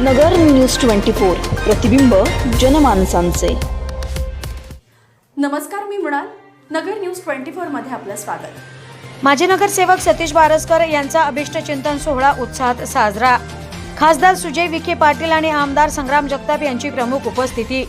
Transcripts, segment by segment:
नगर news twenty four प्रतिबिंब जनमानसांचे. नमस्कार मी मृणाल. नगर न्यूज ट्वेंटी फोरमध्ये आपलं स्वागत. माजी नगरसेवक सतीश बारसकर यांचा अभिष्टचिंतन सोहळा उत्साहात साजरा. खासदार सुजय विखे पाटील आणि आमदार संग्राम जगताप यांची प्रमुख उपस्थिती.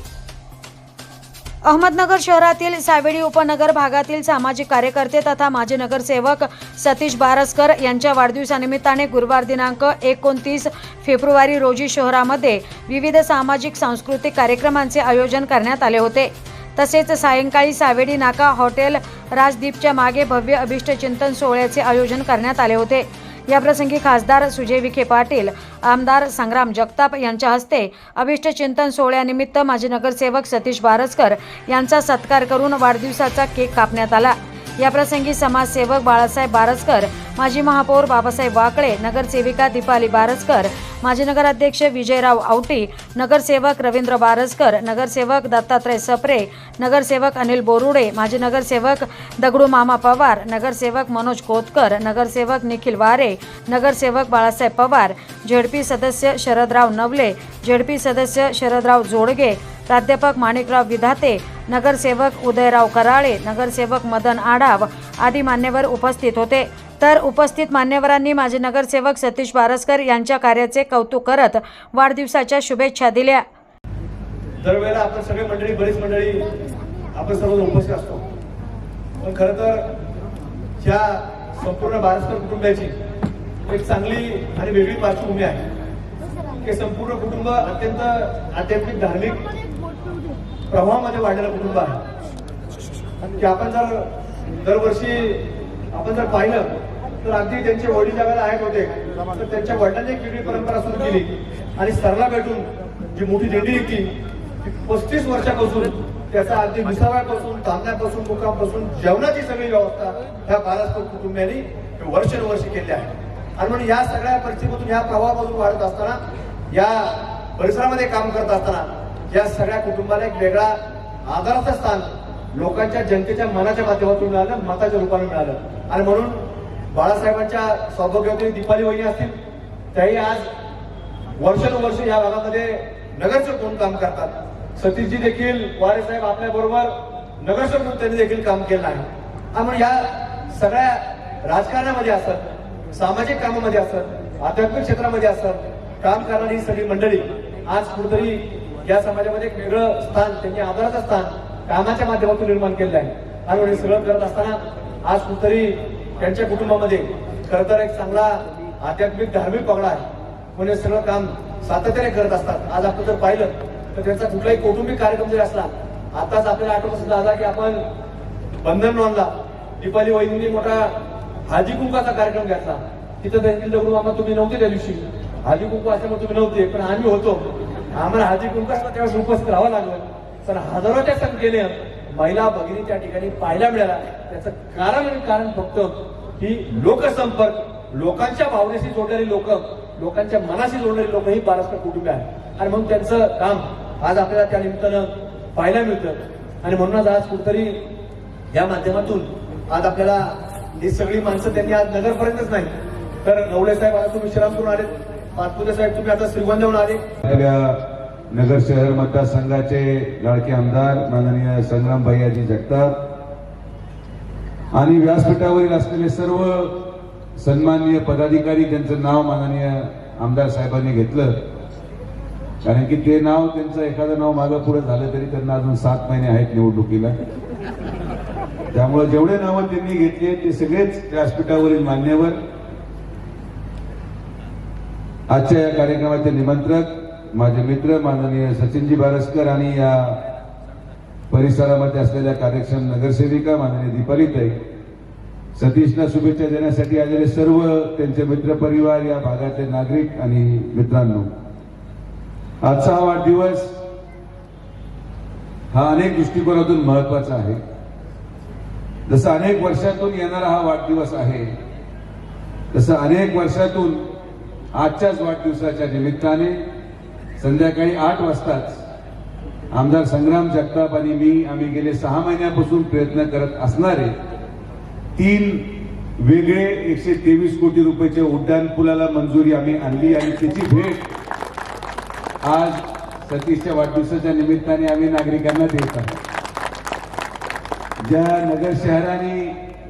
अहमदनगर शहरातील सावेडी उपनगर भागातील सामाजिक कार्यकर्ते तथा माजी नगरसेवक सतीश बारसकर यांच्या वाढदिवसानिमित्ताने गुरुवार दिनांक एकोणतीस फेब्रुवारी रोजी शहरामध्ये विविध सामाजिक सांस्कृतिक कार्यक्रमांचे आयोजन करण्यात आले होते. तसेच सायंकाळी सावेडी नाका हॉटेल राजदीपच्या मागे भव्य अभिष्टचिंतन सोहळ्याचे आयोजन करण्यात आले होते. याप्रसंगी खासदार सुजय विखे पाटील आमदार संग्राम जगताप यांच्या हस्ते अभिष्टचिंतन सोहळ्यानिमित्त माजी नगरसेवक सतीश बारसकर यांचा सत्कार करून वाढदिवसाचा केक कापण्यात आला. याप्रसंगी समाजसेवक बाळासाहेब बारसकर माजी महापौर बाबासाहेब वाकळे नगरसेविका दीपाली बारसकर माजी नगराध्यक्ष विजयराव आवटी नगरसेवक रवींद्र बारसकर नगरसेवक दत्तात्रय सप्रे नगरसेवक अनिल बोरुडे माजी नगरसेवक दगडू मामा पवार नगरसेवक मनोज कोतकर नगरसेवक निखिल वारे नगरसेवक बाळासाहेब पवार झेडपी सदस्य शरदराव नवले झेडपी सदस्य शरदराव जोडगे प्राध्यापक माणिकराव विधाते नगरसेवक उदयराव कराळे नगरसेवक मदन आढाव आदी मान्यवर उपस्थित होते. तर उपस्थित मान्यवरांनी माजी नगरसेवक सतीश बारसकर यांच्या कार्याचे कौतुक करत वाढदिवसाच्या शुभेच्छा दिल्या. दरवेळेला आपण सगळे मंडळी बरीच मंडळी आपण सर्व उपस्थित असतो. पण खरं तर ह्या संपूर्ण बारसकर कुटुंबाची एक चांगली आणि वेगळी पार्श्वभूमी आहे. हे संपूर्ण कुटुंब अत्यंत आध्यात्मिक धार्मिक प्रवाहामध्ये वाढलेलं कुटुंब आहे. की आपण जर दरवर्षी आपण जर पाहिलं तर अगदी त्यांचे वडील जगाला आहेत होते. तर त्यांच्या वडिलांनी एक वेगळी परंपरा सुरू केली. आणि सरला भेटून जी मोठी देणी निघती ती पस्तीस वर्षापासून त्याचा अगदी विसाव्यापासून तांदण्यापासून मुखापासून जेवणाची सगळी व्यवस्था ह्या बालास्कर कुटुंबियांनी वर्षानुवर्ष केली आहे. आणि म्हणून या सगळ्या परिस्थितीतून या प्रवाहापासून वाढत असताना या परिसरामध्ये काम करत असताना या सगळ्या कुटुंबाला एक वेगळा आदराचं स्थान लोकांच्या जनतेच्या मनाच्या माध्यमातून मिळालं मताच्या रूपाने मिळालं. आणि म्हणून बाळासाहेबांच्या सौभाग्यवती दीपाली वहिनी असतील त्याही आज वर्षानुवर्ष या भागामध्ये नगरसेवक म्हणून काम करतात. सतीशजी देखील वारे साहेब आपल्या बरोबर नगरसेवक म्हणून त्यांनी देखील काम केलं आहे. आणि म्हणून या सगळ्या राजकारणामध्ये असत सामाजिक कामामध्ये असत आध्यात्मिक क्षेत्रामध्ये असत काम करणारी ही सगळी मंडळी आज कुठेतरी या समाजामध्ये एक वेगळं स्थान त्यांनी आदराचं स्थान कामाच्या माध्यमातून निर्माण केलेलं आहे. आणि हे सगळं करत असताना आज कुठतरी त्यांच्या कुटुंबामध्ये खरं तर एक चांगला आध्यात्मिक धार्मिक पगडा आहे. म्हणजे सगळं काम सातत्याने करत असतात. आज आपण जर पाहिलं तर त्यांचा कुठलाही कौटुंबिक कार्यक्रम जरी असला आताच आपल्याला आठवत सुद्धा आला की आपण बंधन नोंदला दीपाली वहिनींनी मोठा हाजी कुंकाचा कार्यक्रम घेतला. तिथं देखील दगडू मामा तुम्ही नव्हते त्या दिवशी. हाजी कुंकू असल्यामुळे तुम्ही नव्हते पण आम्ही होतो. आम्हाला हाजी कुंकासला त्यावेळेस उपस्थित राहावं लागलं. पण हजारोच्या संख्येने महिला भगिनी त्या ठिकाणी पाहायला मिळाला त्याचं कारण आणि कारण फक्त ही लोकसंपर्क लोकांच्या भावनेशी जोडलेली लोक लोकांच्या मनाशी जोडलेली लोक ही बारसकर कुटुंब आहे आणि म्हणून त्यांचं काम आज आपल्याला त्या निमित्तानं पाहायला मिळतं. आणि म्हणूनच आज कुठतरी या माध्यमातून आज आपल्याला ही सगळी माणसं त्यांनी आज नगरपर्यंतच नाही. तर नवले साहेब आज तुम्ही श्रीरामपूरून आले पाचपुते साहेब तुम्ही आता श्रीगोंद्याहून आले. आपल्या नगर शहर मतदारसंघाचे लाडके आमदार माननीय संग्राम भैयाजी जगताप आणि व्यासपीठावरील असलेले सर्व सन्माननीय पदाधिकारी त्यांचं नाव माननीय आमदार साहेबांनी घेतलं. कारण की ते नाव त्यांचं एखादं नाव मागं पुढे झालं तरी त्यांना अजून सात महिने आहेत निवडणुकीला. त्यामुळे जेवढे नावं त्यांनी घेतली ते सगळेच व्यासपीठावरील मान्यवर. आजच्या या कार्यक्रमाचे निमंत्रक माझे मित्र माननीय सचिनजी बारसकर आणि या परिसरामध्ये असलेल्या कार्यक्षम नगरसेविका माननीय दीपालीताई सतीशना शुभेच्छा देण्यासाठी आलेले सर्व त्यांचे मित्रपरिवार या भागातले नागरिक आणि मित्रांनो आजचा हा वाढदिवस हा अनेक दृष्टिकोनातून महत्त्वाचा आहे. जसं अनेक वर्षातून येणारा हा वाढदिवस आहे तसं अनेक वर्षातून आजच्याच वाढदिवसाच्या निमित्ताने संध्याकाळी आठ वाजताच आमदार संग्राम जगताप आणि मी आम्ही गेले सहा महिन्यापासून प्रयत्न करत असणारे तीन वेगळे एकशे तेवीस कोटी रुपयाच्या उड्डाण पुलाला मंजुरी आम्ही आणली आणि त्याची भेट आज सतीशच्या वाढदिवसाच्या निमित्ताने आम्ही नागरिकांना देत आहोत. ज्या नगर शहराने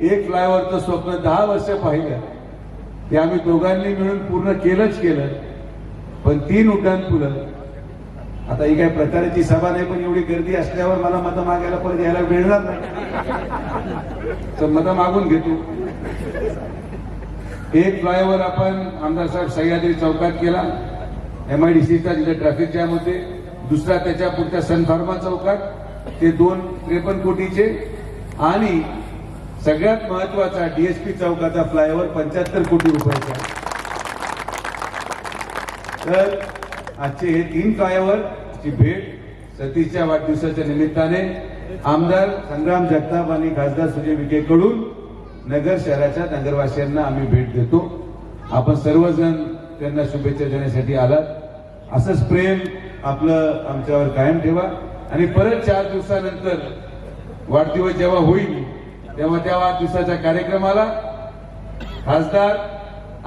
एक फ्लायओव्हरचं स्वप्न दहा वर्ष पाहिलं ते आम्ही दोघांनी मिळून पूर्ण केलंच केलं. पण तीन उड्डाण पुलं आता ही काय प्रकाराची सभा नाही पण एवढी गर्दी असल्यावर मला मतं मागायला परत यायला मिळणार नाही. तर मतं मागून घेतो. एक फ्लायओव्हर आपण आमदार साहेब सह्याद्री चौकात केला. एम आय डी सीचा जिथे ट्रॅफिक जॅम होते. दुसरा त्याच्या पुढच्या सनफार्मा चौकात. ते दोन त्रेपन्न कोटीचे. आणि सगळ्यात महत्त्वाचा डीएसपी चौकाचा फ्लायओव्हर पंच्याहत्तर कोटी रुपयाचा तर आजचे हे तीन फ्लायओव्हर ची भेट सतीशच्या वाढदिवसाच्या निमित्ताने आमदार संग्राम जगताप आणि खासदार सुजय विखेकडून नगर शहराच्या नगरवासियांना आम्ही भेट देतो. आपण सर्वजण त्यांना शुभेच्छा देण्यासाठी आलात. असंच प्रेम आपलं आमच्यावर कायम ठेवा. आणि परत चार दिवसानंतर वाढदिवस जेव्हा होईल तेव्हा त्या वाढदिवसाच्या कार्यक्रमाला खासदार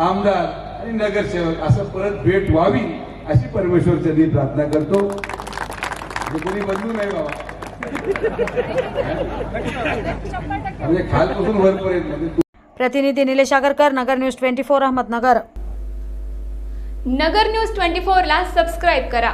आमदार आणि नगरसेवक असं परत भेट व्हावी अशी परमेश्वर चरणी प्रार्थना करतो. म्हणजे कोणी बदलू नाही बाबा. म्हणजे खालपासून वरपर्यंत म्हणजे प्रतिनिधी Nilesh Agarkar Nagar news twenty four Ahmednagar. Nagar news twenty फोरला सबस्क्राईब करा.